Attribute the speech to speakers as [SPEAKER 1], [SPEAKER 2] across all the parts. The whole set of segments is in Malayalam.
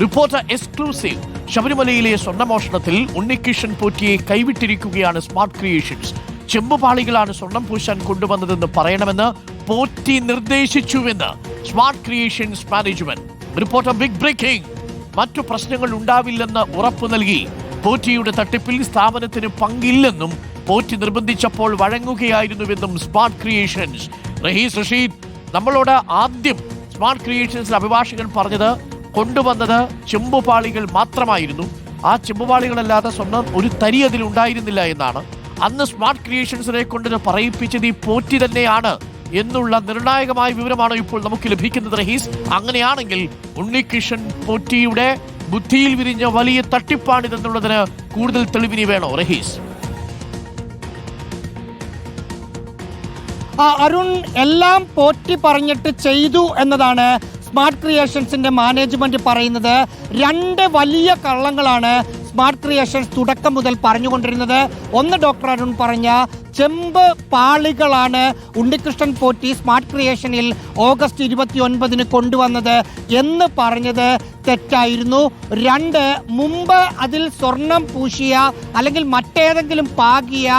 [SPEAKER 1] Reporter exclusive. ശബരിമലയിലെ സ്വർണമോഷണത്തിൽ ഉണ്ണികിഷൻ പോറ്റിയെ കൈവിട്ടിരിക്കുകയാണ് സ്മാർട്ട് ക്രിയേഷൻസ്. ചെമ്പുപാളികളാണ് സ്വർണം പൂശാൻ കൊണ്ടുവന്നതെന്ന് പറയണമെന്ന് Potti നിർദ്ദേശിച്ചുവെന്ന് smart creations management. Reporter big breaking. മറ്റു പ്രശ്നങ്ങൾ ഉണ്ടാവില്ലെന്ന് ഉറപ്പു നൽകി. പോറ്റിയുടെ തട്ടിപ്പിൽ സ്ഥാപനത്തിന് പങ്കില്ലെന്നും പോറ്റി നിർബന്ധിച്ചപ്പോൾ വഴങ്ങുകയായിരുന്നുവെന്നും സ്മാർട്ട് ക്രിയേഷൻസ്. റഹീസ് റഷീദ് നമ്മളോട് ആദ്യം സ്മാർട്ട് ക്രിയേഷൻസിലെ അഭിഭാഷകൻ പറഞ്ഞത് കൊണ്ടുവന്നത് ചെമ്പുപാളികൾ മാത്രമായിരുന്നു. ആ ചെമ്പുപാളികളല്ലാതെ സ്വന്തം ഒരു തരി അതിൽ ഉണ്ടായിരുന്നില്ല എന്നാണ്. അന്ന് സ്മാർട്ട് ക്രിയേഷൻസിനെ കൊണ്ട് പറയിപ്പിച്ചത് ഈ പോറ്റി തന്നെയാണ് എന്നുള്ള നിർണായകമായ വിവരമാണ് ഇപ്പോൾ നമുക്ക് ലഭിക്കുന്നത് റഹീസ്. അങ്ങനെയാണെങ്കിൽ ഉണ്ണികൃഷ്ണൻ പോറ്റിയുടെ ബുദ്ധിയിൽ വിരിഞ്ഞ വലിയ തട്ടിപ്പാണിതെന്നുള്ളതിന് കൂടുതൽ തെളിവിനി വേണോ റഹീസ്?
[SPEAKER 2] അരുൺ എല്ലാം പോറ്റി പറഞ്ഞിട്ട് ചെയ്തു എന്നതാണ് സ്മാർട്ട് ക്രിയേഷൻസിന്റെ മാനേജ്മെന്റ് പറയുന്നത് രണ്ട് വലിയ കള്ളങ്ങളാണ് സ്മാർട്ട് ക്രിയേഷൻസ് തുടക്കം മുതൽ പറഞ്ഞുകൊണ്ടിരുന്നത്. ഒന്ന് ഡോക്ടർ അരുൺ പറഞ്ഞ ചെമ്പ് പാളികളാണ് ഉണ്ണികൃഷ്ണൻ പോറ്റി സ്മാർട്ട് ക്രിയേഷനിൽ ഓഗസ്റ്റ് ഇരുപത്തി ഒൻപതിന് കൊണ്ടുവന്നത് എന്ന് പറഞ്ഞത് തെറ്റായിരുന്നു. രണ്ട് മുമ്പ് അതിൽ സ്വർണം പൂശിയ അല്ലെങ്കിൽ മറ്റേതെങ്കിലും പാകിയ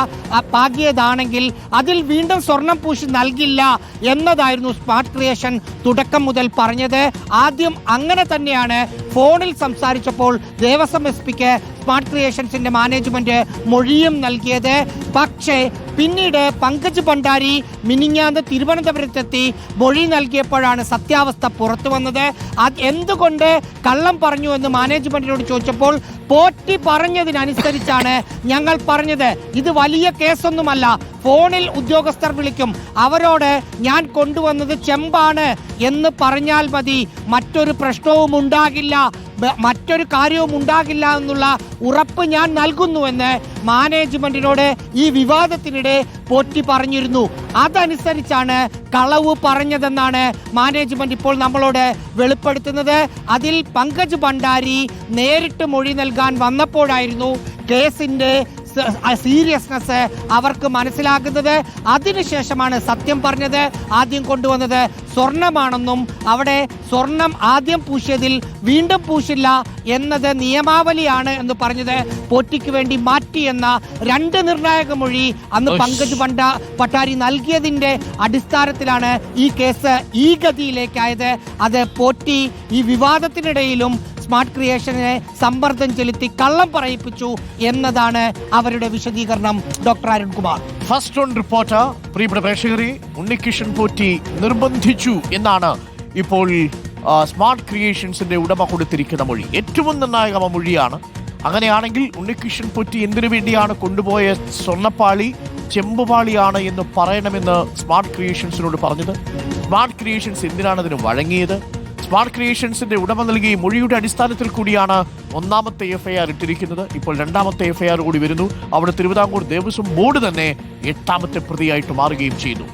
[SPEAKER 2] പാകിയതാണെങ്കിൽ അതിൽ വീണ്ടും സ്വർണം പൂശി നൽകില്ല എന്നതായിരുന്നു സ്മാർട്ട് ക്രിയേഷൻ തുടക്കം മുതൽ പറഞ്ഞത്. ആദ്യം അങ്ങനെ തന്നെയാണ് ഫോണിൽ സംസാരിച്ചപ്പോൾ ദേവസ്വം എസ് പിക്ക് സ്മാർട്ട് ക്രിയേഷൻസിന്റെ മാനേജ്മെന്റ് മൊഴിയും നൽകിയത്. പക്ഷേ പിന്നീട് പങ്കജ് ഭണ്ഡാരി മിനിഞ്ഞാന്ന് തിരുവനന്തപുരത്തെത്തി മൊഴി നൽകിയപ്പോഴാണ് സത്യാവസ്ഥ പുറത്തു വന്നത്. അത് എന്തുകൊണ്ട് കള്ളം പറഞ്ഞു എന്ന് മാനേജ്മെന്റിനോട് ചോദിച്ചപ്പോൾ പോറ്റി പറഞ്ഞതിനനുസരിച്ചാണ് ഞങ്ങൾ പറഞ്ഞത്. ഇത് വലിയ കേസൊന്നുമല്ല. ഫോണിൽ ഉദ്യോഗസ്ഥർ വിളിക്കും. അവരോട് ഞാൻ കൊണ്ടുവന്നത് ചെമ്പാണ് എന്ന് പറഞ്ഞാൽ മതി. മറ്റൊരു പ്രശ്നവും ഉണ്ടാകില്ല. മറ്റൊരു കാര്യവും ഉണ്ടാകില്ല എന്നുള്ള ഉറപ്പ് ഞാൻ നൽകുന്നുവെന്ന് മാനേജ്മെന്റിനോട് ഈ വിവാദത്തിനിടെ പോറ്റി പറഞ്ഞിരുന്നു. അതനുസരിച്ചാണ് കളവ് പറഞ്ഞതെന്നാണ് മാനേജ്മെന്റ് ഇപ്പോൾ നമ്മളോട് വെളിപ്പെടുത്തുന്നത്. അതിൽ പങ്കജ് ഭണ്ഡാരി നേരിട്ട് മൊഴി നൽകാൻ വന്നപ്പോഴായിരുന്നു കേസിന്റെ സീരിയസ്നെസ് അവർക്ക് മനസ്സിലാകുന്നത്. അതിനുശേഷമാണ് സത്യം പറഞ്ഞത് ആദ്യം കൊണ്ടുവന്നത്. സ്വർണമാണെന്നും അവിടെ സ്വർണം ആദ്യം പൂശിയതിൽ വീണ്ടും പൂശില്ല എന്നത് നിയമാവലിയാണ് എന്ന് പറഞ്ഞത് പോറ്റിക്ക് വേണ്ടി മാറ്റി എന്ന രണ്ട് നിർണായക മൊഴി അന്ന്. പങ്കജ് പണ്ട പട്ടാരി നൽകിയതിന്റെ അടിസ്ഥാനത്തിലാണ് ഈ കേസ് ഈ ഗതിയിലേക്കായത്. അത് പോറ്റി ഈ വിവാദത്തിനിടയിലും സ്മാർട്ട് ക്രിയേഷനെ സമ്മർദ്ദം ചെലുത്തി കള്ളം പറയിപ്പിച്ചു എന്നതാണ് അവരുടെ വിശദീകരണം. Doctor Arunkumar.
[SPEAKER 1] First on reporter പ്രിയപ്പെട്ട പ്രേക്ഷകരെ ഉണ്ണികിഷൻ പോറ്റി നിർബന്ധിച്ചു എന്നാണ് ഇപ്പോൾ സ്മാർട്ട് ക്രിയേഷൻസിന്റെ ഉടമ കൊടുത്തിരിക്കുന്ന മൊഴി. ഏറ്റവും നിർണായക മൊഴിയാണ്. അങ്ങനെയാണെങ്കിൽ ഉണ്ണികൃഷ്ണൻ പൊറ്റി എന്തിനു വേണ്ടിയാണ് കൊണ്ടുപോയ സ്വർണപ്പാളി ചെമ്പുപാളിയാണ് എന്ന് പറയണമെന്ന് സ്മാർട്ട് ക്രിയേഷൻസിനോട് പറഞ്ഞത്? സ്മാർട്ട് ക്രിയേഷൻസ് എന്തിനാണ് അതിന് വഴങ്ങിയത്? സ്മാർട്ട് ക്രിയേഷൻസിന്റെ ഉടമ നൽകി മൊഴിയുടെ അടിസ്ഥാനത്തിൽ കൂടിയാണ് ഒന്നാമത്തെ എഫ്ഐആർ ഇട്ടിരിക്കുന്നത്. ഇപ്പോൾ രണ്ടാമത്തെ എഫ്ഐആർ കൂടി വരുന്നു. അവിടെ തിരുവിതാംകൂർ ദേവസ്വം ബോർഡ് തന്നെ എട്ടാമത്തെ പ്രതിയായിട്ട് മാറുകയും ചെയ്തു